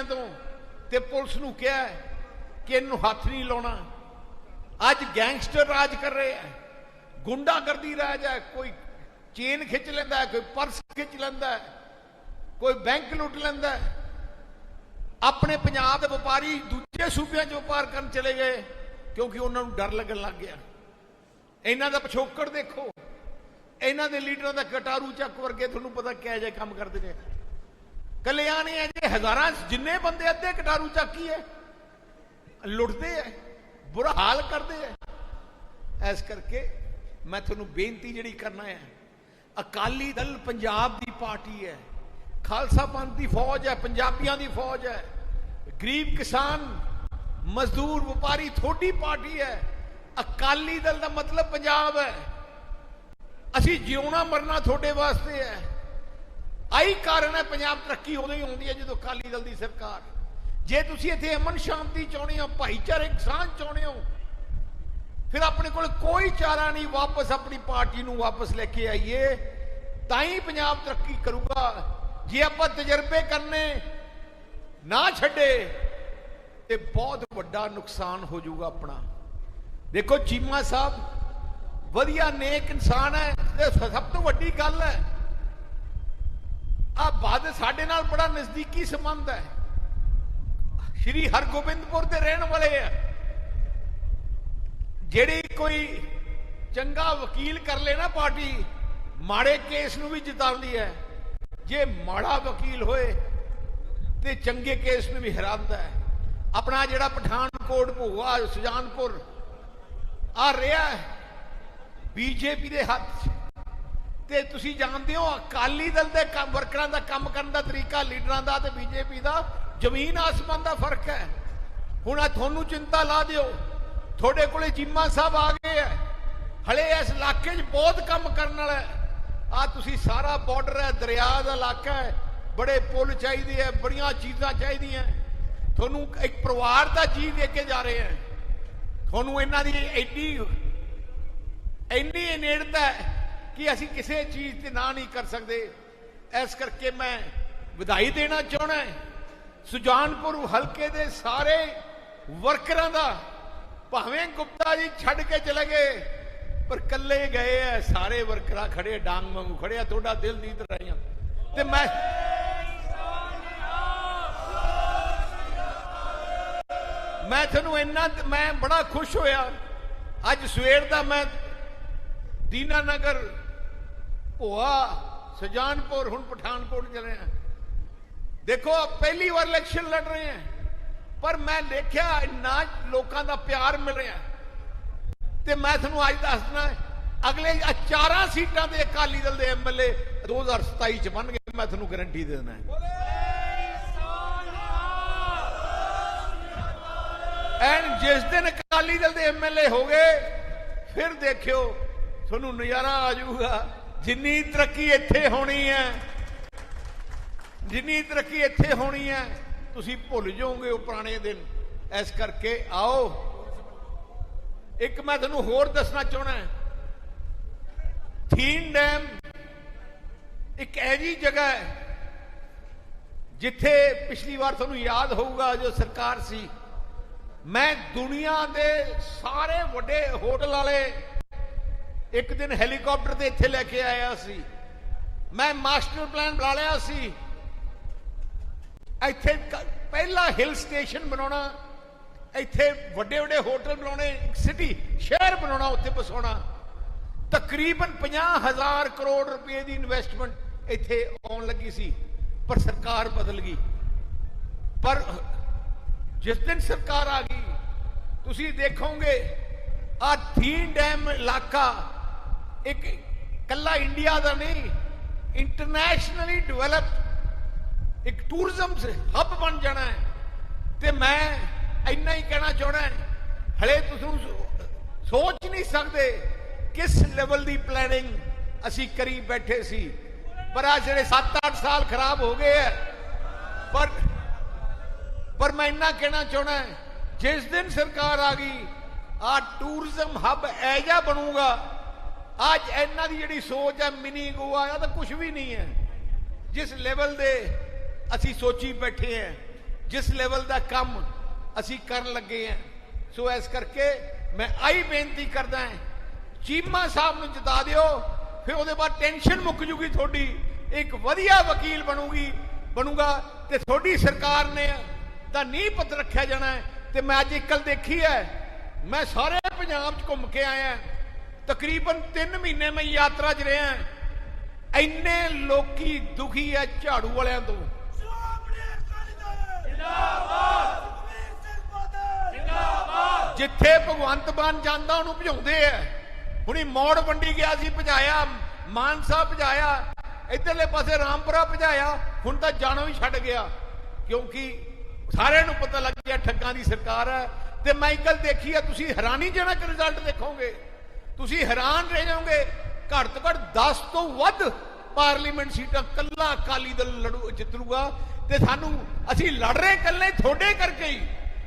ਵਾਲਿਆਂ ਤੋਂ ਤੇ ਪੁਲਿਸ ਨੂੰ ਕਿਹਾ ਕਿ ਇਹਨੂੰ ਹੱਥ ਨਹੀਂ ਲਾਉਣਾ। ਅੱਜ ਗੈਂਗਸਟਰ ਰਾਜ ਕਰ ਰਹੇ ਆ ਗੁੰਡਾਗਰਦੀ ਰਾਜ ਹੈ। ਕੋਈ ਚੇਨ ਖਿੱਚ ਲੈਂਦਾ ਕੋਈ ਪਰਸ ਖਿੱਚ ਲੈਂਦਾ ਕੋਈ ਬੈਂਕ ਲੁੱਟ ਲੈਂਦਾ ਆਪਣੇ ਪੰਜਾਬ ਦੇ ਵਪਾਰੀ ਦੂਜੇ ਸੂਬਿਆਂ 'ਚ ਵਪਾਰ ਕਰਨ ਚਲੇ ਗਏ ਕਿਉਂਕਿ ਉਹਨਾਂ ਨੂੰ ਡਰ ਲੱਗਣ ਲੱਗ ਗਿਆ। ਇਹਨਾਂ ਦਾ ਪਿਛੋਕੜ ਦੇਖੋ। ਇਹਨਾਂ ਦੇ ਲੀਡਰਾਂ ਦਾ ਕਟਾਰੂ ਚੱਕ ਵਰਗੇ ਤੁਹਾਨੂੰ ਪਤਾ ਕਿਹੋ ਜਿਹਾ ਕੰਮ ਕਰਦੇ ਨੇ। ਕਲਿਆਣੀ ਹੈ ਜੇ ਹਜ਼ਾਰਾਂ ਜਿੰਨੇ ਬੰਦੇ ਅੱਧੇ ਕਟਾਰੂ ਚੱਕ ਹੈ ਲੁੱਟਦੇ ਐ ਬੁਰਾ ਹਾਲ ਕਰਦੇ ਐ ਇਸ ਕਰਕੇ ਮੈਂ ਤੁਹਾਨੂੰ ਬੇਨਤੀ ਜਿਹੜੀ ਕਰਨਾ ਹੈ, ਅਕਾਲੀ ਦਲ ਪੰਜਾਬ ਦੀ ਪਾਰਟੀ ਹੈ, ਖਾਲਸਾ ਪੰਥ ਦੀ ਫੌਜ ਹੈ, ਪੰਜਾਬੀਆਂ ਦੀ ਫੌਜ ਹੈ, ਗਰੀਬ ਕਿਸਾਨ, ਮਜ਼ਦੂਰ, ਵਪਾਰੀ ਥੋੜੀ ਪਾਰਟੀ ਹੈ। ਅਕਾਲੀ ਦਲ ਦਾ ਮਤਲਬ ਪੰਜਾਬ ਹੈ। ਅਸੀਂ ਜਿਉਣਾ ਮਰਨਾ ਤੁਹਾਡੇ ਵਾਸਤੇ ਹੈ। ਆਈ ਕਾਰਨ ਹੈ, ਪੰਜਾਬ ਤਰੱਕੀ ਉਦੋਂ ਹੀ ਹੁੰਦੀ ਹੈ ਜਦੋਂ ਅਕਾਲੀ ਦਲ ਦੀ ਸਰਕਾਰ। ਜੇ ਤੁਸੀਂ ਇੱਥੇ ਅਮਨ ਸ਼ਾਂਤੀ ਚਾਹੁੰਦੇ ਹੋ, ਭਾਈਚਾਰਕ ਸਾਂਝ ਚਾਹੁੰਦੇ ਹੋ, ਫਿਰ ਆਪਣੇ ਕੋਲ ਕੋਈ ਚਾਰਾ ਨਹੀਂ, ਵਾਪਸ ਆਪਣੀ ਪਾਰਟੀ ਨੂੰ ਵਾਪਸ ਲੈ ਕੇ ਆਈਏ, ਤਾਂ ਹੀ ਪੰਜਾਬ ਤਰੱਕੀ ਕਰੂਗਾ। ਜੇ ਆਪਾਂ ਤਜਰਬੇ ਕਰਨੇ, ਨਾ ਛੱਡੇ, ਤੇ ਬਹੁਤ ਵੱਡਾ ਨੁਕਸਾਨ ਹੋ ਜਾਊਗਾ ਆਪਣਾ। ਦੇਖੋ ਚੀਮਾ ਸਾਹਿਬ, ਵਧੀਆ ਨੇਕ ਇਨਸਾਨ ਹੈ ਸਭ ਤੋਂ ਵੱਡੀ ਗੱਲ ਹੈ। ਆ ਬਾਦ ਸਾਡੇ ਨਾਲ ਬੜਾ ਨਜ਼ਦੀਕੀ ਸੰਬੰਧ ਹੈ। ਸ਼੍ਰੀ ਹਰਗੋਬਿੰਦਪੁਰ ਦੇ ਰਹਿਣ ਵਾਲੇ ਆ। ਜਿਹੜੀ ਕੋਈ ਚੰਗਾ ਵਕੀਲ ਕਰ ਲੈਣਾ ਪਾਰਟੀ, ਮਾੜੇ ਕੇਸ ਨੂੰ ਵੀ ਜਿਤਾਉਂਦੀ ਹੈ। ਜੇ ਮਾੜਾ ਵਕੀਲ ਹੋਏ, ਤੇ ਚੰਗੇ ਕੇਸ ਨੂੰ ਵੀ ਹਰਾਉਂਦਾ ਹੈ। ਆਪਣਾ ਜਿਹੜਾ ਪਠਾਨਕੋਟ, ਭੂਆ, ਸੁਜਾਨਪੁਰ, ਆ ਰਿਹਾ ਬੀਜੇਪੀ ਦੇ ਹੱਥ 'ਚ। ਤੇ ਤੁਸੀਂ ਜਾਣਦੇ ਹੋ, ਅਕਾਲੀ ਦਲ ਦੇ ਕੰਮ, ਵਰਕਰਾਂ ਦਾ ਕੰਮ ਕਰਨ ਦਾ ਤਰੀਕਾ, ਲੀਡਰਾਂ ਦਾ ਤੇ ਬੀਜੇਪੀ ਦਾ, ਜ਼ਮੀਨ ਆਸਮਾਨ ਦਾ ਫ਼ਰਕ ਹੈ। ਹੁਣ ਆ ਤੁਹਾਨੂੰ ਚਿੰਤਾ ਲਾ ਦਿਓ। ਤੁਹਾਡੇ ਕੋਲੇ ਚੀਮਾ ਸਾਹਿਬ ਆ ਗਏ ਹੈ। ਹਲੇ ਇਸ ਇਲਾਕੇ 'ਚ ਬਹੁਤ ਕੰਮ ਕਰਨ ਵਾਲਾ ਹੈ। ਆ ਤੁਸੀਂ ਸਾਰਾ ਬਾਰਡਰ ਹੈ, ਦਰਿਆ ਦਾ ਇਲਾਕਾ ਹੈ। ਬੜੇ ਪੁਲ ਚਾਹੀਦੇ ਹੈ, ਬੜੀਆਂ ਚੀਜ਼ਾਂ ਚਾਹੀਦੀਆਂ ਤੁਹਾਨੂੰ ਇੱਕ ਪਰਿਵਾਰ ਦਾ ਜੀ ਦੇ ਕੇ ਜਾ ਰਹੇ ਹੈ। ਤੁਹਾਨੂੰ ਇਹਨਾਂ ਦੀ ਐਡੀ ਇੰਨੀ ਨੇੜਤਾ ਹੈ। ਕਿ ਅਸੀਂ ਕਿਸੇ ਚੀਜ਼ ਤੇ ਨਾ ਨਹੀਂ ਕਰ ਸਕਦੇ। ਇਸ ਕਰਕੇ ਮੈਂ ਵਧਾਈ ਦੇਣਾ ਚਾਹਣਾ ਸੁਜਾਨਪੁਰ ਹਲਕੇ ਦੇ ਸਾਰੇ ਵਰਕਰਾਂ ਦਾ ਭਾਵੇਂ ਗੁਪਤਾ ਜੀ ਛੱਡ ਕੇ ਚਲੇ ਗਏ, ਪਰ ਕੱਲੇ ਗਏ ਐ, ਸਾਰੇ ਵਰਕਰਾਂ ਖੜੇ, ਡਾਂਗ ਵਾਂਗੂ ਖੜੇ ਆ, ਤੁਹਾਡਾ ਦਿਲ ਨਹੀਂ ਤਰਾਈਆਂ ਤੇ ਮੈਂ ਮੈਂ ਤੁਹਾਨੂੰ ਇੰਨਾ ਮੈਂ ਬੜਾ ਖੁਸ਼ ਹੋਇਆ। ਅੱਜ ਸਵੇਰ ਦਾ ਮੈਂ ਦੀਨਾਨਗਰ ਭੋਆ, ਸੁਜਾਨਪੁਰ, ਹੁਣ ਪਠਾਨਕੋਟ ਚਲੇ ਆ। ਦੇਖੋ ਪਹਿਲੀ ਵਾਰ ਇਲੈਕਸ਼ਨ ਲੜ ਰਹੇ ਆ। ਪਰ ਮੈਂ ਦੇਖਿਆ, ਇੰਨਾ ਲੋਕਾਂ ਦਾ ਪਿਆਰ ਮਿਲ ਰਿਹਾ। ਤੇ ਮੈਂ ਤੁਹਾਨੂੰ ਅੱਜ ਦੱਸਣਾ ਅਗਲੇ ਚਾਰਾਂ ਸੀਟਾਂ ਦੇ ਅਕਾਲੀ ਦਲ ਦੇ ਐਮਐਲਏ 2027 ਚ ਬਣ ਗਏ, ਮੈਂ ਤੁਹਾਨੂੰ ਗਾਰੰਟੀ ਦੇ ਦਿੰਦਾ। ਐਨ ਜਿਸ ਦਿਨ ਅਕਾਲੀ ਦਲ ਦੇ ਐਮਐਲਏ ਹੋ ਗਏ, ਫਿਰ ਦੇਖਿਓ, ਤੁਹਾਨੂੰ ਨਜ਼ਾਰਾ ਆ ਜਾਊਗਾ। ਜਿੰਨੀ ਤਰੱਕੀ ਇੱਥੇ ਹੋਣੀ ਹੈ, ਜਿੰਨੀ ਤਰੱਕੀ ਇੱਥੇ ਹੋਣੀ ਹੈ, ਤੁਸੀਂ ਭੁੱਲ ਜਾਓਗੇ ਉਹ ਪੁਰਾਣੇ ਦਿਨ। ਇਸ ਕਰਕੇ ਆਓ। ਇੱਕ ਮੈਂ ਤੁਹਾਨੂੰ ਹੋਰ ਦੱਸਣਾ ਚਾਹਣਾ ਥੀਨ ਡੈਮ ਇੱਕ ਐਜੀ ਜਗ੍ਹਾ ਹੈ, ਜਿੱਥੇ ਪਿਛਲੀ ਵਾਰ ਤੁਹਾਨੂੰ ਯਾਦ ਹੋਊਗਾ ਜੋ ਸਰਕਾਰ ਸੀ। ਮੈਂ ਦੁਨੀਆ ਦੇ ਸਾਰੇ ਵੱਡੇ ਹੋਟਲ ਵਾਲੇ ਇੱਕ ਦਿਨ ਹੈਲੀਕਾਪਟਰ ਤੇ ਇੱਥੇ ਲੈ ਕੇ ਆਇਆ ਸੀ। ਮੈਂ ਮਾਸਟਰ ਪਲਾਨ ਬਣਾ ਲਿਆ ਸੀ। ਇੱਥੇ ਪਹਿਲਾ ਹਿਲ ਸਟੇਸ਼ਨ ਬਣਾਉਣਾ, ਇੱਥੇ ਵੱਡੇ ਵੱਡੇ ਹੋਟਲ ਬਣਾਉਣੇ, ਇੱਕ ਸਿਟੀ ਸ਼ਹਿਰ ਬਣਾਉਣਾ, ਉੱਥੇ ਬਸਾਉਣਾ ਤਕਰੀਬਨ 50000 ਕਰੋੜ ਰੁਪਏ ਦੀ ਇਨਵੈਸਟਮੈਂਟ ਇੱਥੇ ਆਉਣ ਲੱਗੀ ਸੀ, ਪਰ ਸਰਕਾਰ ਬਦਲ ਗਈ। ਪਰ ਜਿਸ ਦਿਨ ਸਰਕਾਰ ਆ ਗਈ, ਤੁਸੀਂ ਦੇਖੋਗੇ ਆ ਥੀਨ ਡੈਮ ਇਲਾਕਾ ਇੱਕ ਕੱਲਾ ਇੰਡੀਆ ਦਾ ਨਹੀਂ ਇੰਟਰਨੈਸ਼ਨਲੀ ਡਿਵੈਲਪ ਇੱਕ ਟੂਰਿਜ਼ਮ ਹੱਬ ਬਣ ਜਾਣਾ ਹੈ। ਤੇ ਮੈਂ ਇੰਨਾ ਹੀ ਕਹਿਣਾ ਚਾਹਣਾ ਹਲੇ ਤੁਸੀਂ ਸੋਚ ਨਹੀਂ ਸਕਦੇ ਕਿਸ ਲੈਵਲ ਦੀ ਪਲੈਨਿੰਗ ਅਸੀਂ ਕਰੀ ਬੈਠੇ ਸੀ। ਪਰ ਆ ਜਿਹੜੇ 7-8 ਸਾਲ ਖਰਾਬ ਹੋ ਗਏ ਹੈ, ਪਰ ਪਰ ਮੈਂ ਇੰਨਾ ਕਹਿਣਾ ਚਾਹਣਾ ਜਿਸ ਦਿਨ ਸਰਕਾਰ ਆ ਗਈ ਆ ਟੂਰਿਜ਼ਮ ਹੱਬ ਐਜਾ ਬਣੂਗਾ ਅੱਜ ਇਹਨਾਂ ਦੀ ਜਿਹੜੀ ਸੋਚ ਹੈ, ਮਿਨੀ ਗੋਆ ਆ ਤਾਂ ਕੁਝ ਵੀ ਨਹੀਂ ਹੈ। ਜਿਸ ਲੈਵਲ ਦੇ ਅਸੀਂ ਸੋਚੀ ਬੈਠੇ ਹਾਂ, ਜਿਸ ਲੈਵਲ ਦਾ ਕੰਮ ਅਸੀਂ ਕਰਨ ਲੱਗੇ ਆ ਸੋ ਇਸ ਕਰਕੇ ਮੈਂ ਆਈ ਬੇਨਤੀ ਕਰਦਾ ਹਾਂ, ਚੀਮਾ ਸਾਹਿਬ ਨੂੰ ਜਿਤਾ ਦਿਓ, ਫਿਰ ਉਹਦੇ ਬਾਅਦ ਟੈਨਸ਼ਨ ਮੁੱਕ ਜੂਗੀ ਤੁਹਾਡੀ, ਇੱਕ ਵਧੀਆ ਵਕੀਲ ਬਣੂਗੀ, ਬਣੂਗਾ ਤੇ ਤੁਹਾਡੀ ਸਰਕਾਰ ਨੇ ਦਾ ਨੀਂਹ ਪੱਥਰ ਰੱਖਿਆ ਜਾਣਾ ਹੈ। ਤੇ ਮੈਂ ਅੱਜ ਇਕੱਲ ਦੇਖੀ ਹੈ, ਮੈਂ ਸਾਰੇ ਪੰਜਾਬ 'ਚ ਘੁੰਮ ਕੇ ਆਇਆ ਤਕਰੀਬਨ 3 ਮਹੀਨੇ ਮੈਂ ਯਾਤਰਾ 'ਚ ਰਿਹਾ ਇੰਨੇ ਲੋਕੀ ਦੁਖੀ ਹੈ ਝਾੜੂ ਵਾਲਿਆਂ ਤੋਂ। ਜਿੱਥੇ ਭਗਵੰਤ ਮਾਨ ਜਾਂਦਾ ਉਹਨੂੰ ਭਜਾਉਂਦੇ ਆ। ਹੁਣੀ ਮੋੜ ਮੰਡੀ ਗਿਆ ਸੀ ਭਜਾਇਆ। ਮਾਨਸਾ ਭਜਾਇਆ। ਇਧਰਲੇ ਪਾਸੇ ਰਾਮਪੁਰਾ ਭਜਾਇਆ। ਹੁਣ ਤਾਂ ਜਾਣੋ ਹੀ ਛੱਡ ਗਿਆ। ਕਿਉਂਕਿ ਸਾਰਿਆਂ ਨੂੰ ਪਤਾ ਲੱਗ ਗਿਆ ਠੱਗਾਂ ਦੀ ਸਰਕਾਰ ਹੈ ਤੇ ਮੈਂ ਇੱਕ ਗੱਲ ਦੇਖੀ ਹੈ ਤੁਸੀਂ ਹੈਰਾਨੀਜਨਕ ਰਿਜ਼ਲਟ ਦੇਖੋਗੇ। ਤੁਸੀਂ ਹੈਰਾਨ ਰਹਿ ਜਾਓਗੇ। ਘੱਟ ਤੋਂ ਘੱਟ 10 ਤੋਂ ਵੱਧ ਪਾਰਲੀਮੈਂਟ ਸੀਟਾਂ ਕੱਲਾ ਅਕਾਲੀ ਦਲ ਲੜੂ, ਜਿੱਤੂਗਾ। ਤੇ ਸਾਨੂੰ, ਅਸੀਂ ਲੜ ਰਹੇ ਕੱਲੇ ਤੁਹਾਡੇ ਕਰਕੇ ਹੀ।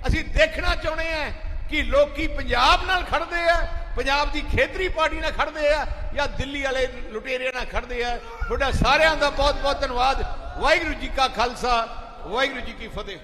ਅਸੀਂ ਦੇਖਣਾ ਚਾਹੁੰਦੇ ਆ ਕਿ ਲੋਕੀ ਪੰਜਾਬ ਨਾਲ ਖੜਦੇ ਆ, ਪੰਜਾਬ ਦੀ ਖੇਤਰੀ ਪਾਰਟੀ ਨਾਲ ਖੜਦੇ ਆ, ਜਾਂ ਦਿੱਲੀ ਵਾਲੇ ਲੁਟੇਰੇ ਨਾਲ ਖੜਦੇ ਆ। ਤੁਹਾਡਾ ਸਾਰਿਆਂ ਦਾ ਬਹੁਤ ਬਹੁਤ ਧੰਨਵਾਦ। ਵਾਹਿਗੁਰੂ ਜੀ ਕਾ ਖਾਲਸਾ, ਵਾਹਿਗੁਰੂ ਜੀ ਕੀ ਫਤਿਹ।